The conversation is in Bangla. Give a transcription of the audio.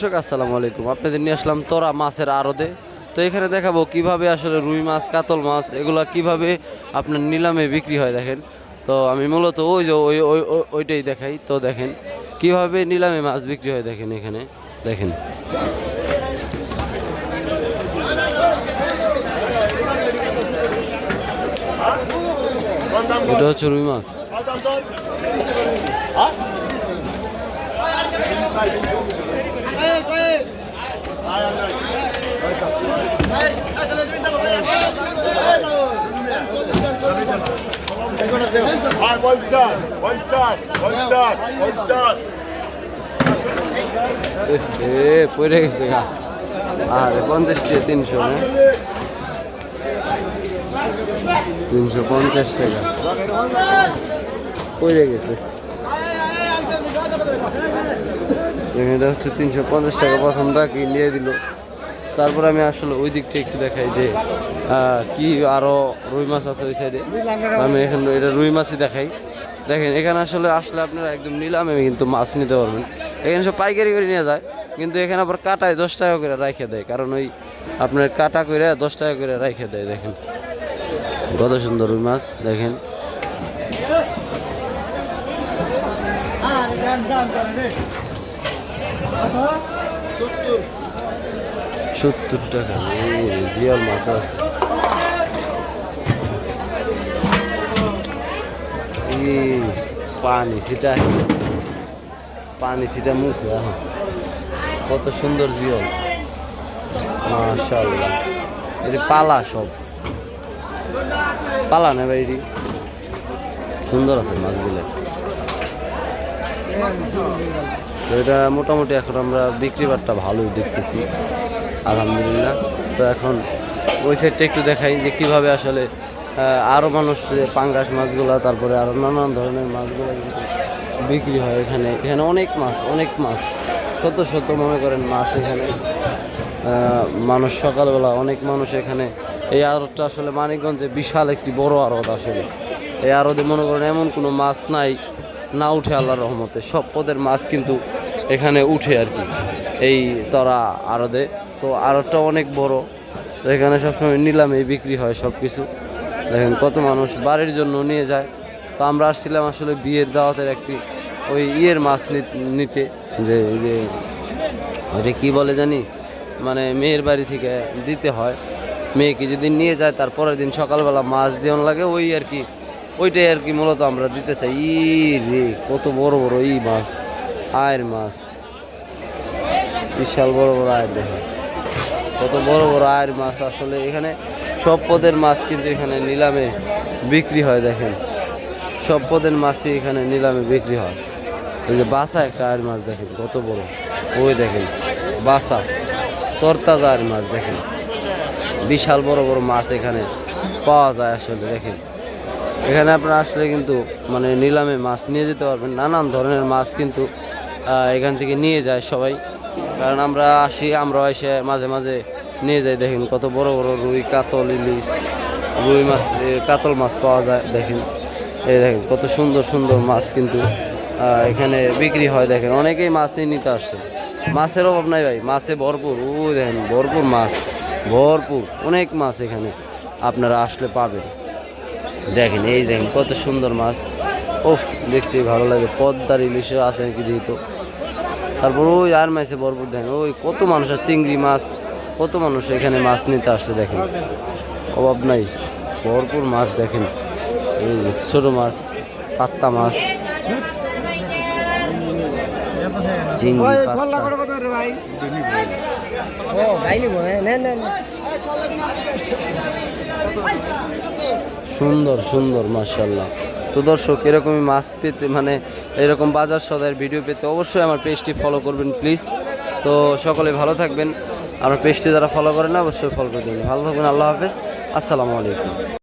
দর্শক, আসসালামু আলাইকুম। আপনাদের নিয়ে আসলাম তোরা মাছের আড়দে তো এখানে দেখাবো কীভাবে আসলে রুই মাছ, কাতল মাছ, এগুলো কীভাবে আপনার নিলামে বিক্রি হয় দেখেন। তো আমি মূলত ওই যে ওই ওই- ওইটাই দেখাই। তো দেখেন, কীভাবে নিলামে মাছ বিক্রি হয় দেখেন এখানে। দেখেন। এটা হচ্ছে রুই মাছ আর পঞ্চাশ পঞ্চাশ পঞ্চাশ পঞ্চাশ পড়ে গেছে গা। আর পঞ্চাশ টাকা তিনশো না তিনশো পঞ্চাশ টাকা। পড়ে গেছে। এটা হচ্ছে তিনশো পঞ্চাশ টাকা প্রথম রাখি নিয়ে দিল। তারপর আমি আসলে ওই দিকটা একটু দেখাই যে কি আরও রুই মাছ আছে ওই সাইডে আমি এখানে এটা রুই মাছই দেখাই। দেখেন, এখানে আসলে আসলে আপনারা একদম নিলামে কিন্তু মাছ নিতে পারবেন। এখানে সব পাইকারি করে নিয়ে যায়, কিন্তু এখানে আবার কাটায় দশ টাকা করে রাখে দেয়। কারণ ওই আপনার কাটা করে দশ টাকা করে রাখে দেয়, দেখেন। কত সুন্দর রুই মাছ, দেখেন। সত্তর টাকা। জিয়াল মাছ আছে পানি সেটা। পানি সেটা মুখ। কত সুন্দর জিয়ল মাশাল্লাহ এটি পালা সব। পালা না ভাই সুন্দর আছে মাছগুলো। তো এটা মোটামুটি এখন আমরা বিক্রি বাট্টা ভালোই দেখতেছি। আলহামদুলিল্লাহ। তো এখন ওই সাইডটা একটু দেখাই যে কীভাবে আসলে আরও মানুষ পাঙ্গাস মাছগুলো, তারপরে আরও নানান ধরনের মাছগুলো কিন্তু বিক্রি হয় এখানে। এখানে অনেক মাছ অনেক মাছ। শত শত মনে করেন মাছ এখানে। মানুষ সকালবেলা অনেক মানুষ এখানে। এই আড়তটা আসলে মানিকগঞ্জে বিশাল একটি বড় আড়ত আসলে। এই আড়তে মনে করেন এমন কোনো মাছ নাই, না উঠে আল্লাহর রহমতে। সব পদের মাছ কিন্তু এখানে উঠে আর কি। এই তরা আড়দে তো আড়তটা অনেক বড়। এখানে সবসময় নিলামে বিক্রি হয় সব কিছু দেখেন কত মানুষ বাড়ির জন্য নিয়ে যায়। তো আমরা আসছিলাম আসলে বিয়ের দাওয়াতের একটি ওই ইয়ের মাছ নিতে। যে যে, ওইটা কী বলে জানি? মানে মেয়ের বাড়ি থেকে দিতে হয়। মেয়েকে যদি নিয়ে যায় তার পরের দিন সকালবেলা মাছ দেওয়ান লাগে। ওই আর কি, ওইটাই আর কি মূলত আমরা দিতে চাই। ই রে কত বড় বড় ই মাছ। আয়ের মাছ। বিশাল বড় বড় আয়ের দেখে কত বড় বড় আয়ের মাছ। আসলে এখানে সব পদের মাছ কিন্তু এখানে নিলামে বিক্রি হয়, দেখেন। সব পদের মাছই এখানে নিলামে বিক্রি হয়। এই যে বাসা একটা আয়ের মাছ, দেখেন, কত বড়। ওই দেখেন, বাসা, তরতাজা আয়ের মাছ, দেখেন। বিশাল বড় বড় মাছ এখানে পাওয়া যায় আসলে, দেখেন। এখানে আপনারা আসলে কিন্তু মানে নিলামে মাছ নিয়ে যেতে পারবেন। নানান ধরনের মাছ কিন্তু এখান থেকে নিয়ে যায় সবাই। কারণ আমরা আসি আমরা এসে মাঝে মাঝে নিয়ে যাই। দেখেন কত বড় বড় রুই, কাতল, ইলিশ, রুই মাছ কাতল মাছ পাওয়া যায়, দেখেন। এই দেখেন, কত সুন্দর সুন্দর মাছ কিন্তু এখানে বিক্রি হয়, দেখেন। অনেকেই মাছই নিতে আসছে মাছের অভাব নাই ভাই, মাছে ভরপুর। ও দেখেন, ভরপুর মাছ, ভরপুর। অনেক মাছ এখানে আপনারা আসলে পাবেন। দেখেন এই দেখেন কত সুন্দর মাছ। ও দেখতে ভালো লাগে পদ্মার ইলিশও আছে নাকি যেহেতু। তারপর ওই আর মাছে ভরপুর দেখেন ওই কত মানুষ আছে চিংড়ি মাছ কত মানুষ এখানে মাছ নিতে আসছে দেখেন। অভাব নাই ভরপুর মাছ দেখেন। এই ছোট মাছ পাত্তা মাছ চিংড়ি পাত্তা। সুন্দর সুন্দর মার্শাল্লাহ তো দর্শক, এরকমই মাছ পেতে মানে এরকম বাজার সদায়ের ভিডিও পেতে অবশ্যই আমার পেজটি ফলো করবেন প্লিজ তো সকলে ভালো থাকবেন। আমার পেজটি যারা ফলো করেন অবশ্যই ফলো করে দেবেন। ভালো থাকবেন, আল্লাহ হাফেজ। আসসালামু আলাইকুম।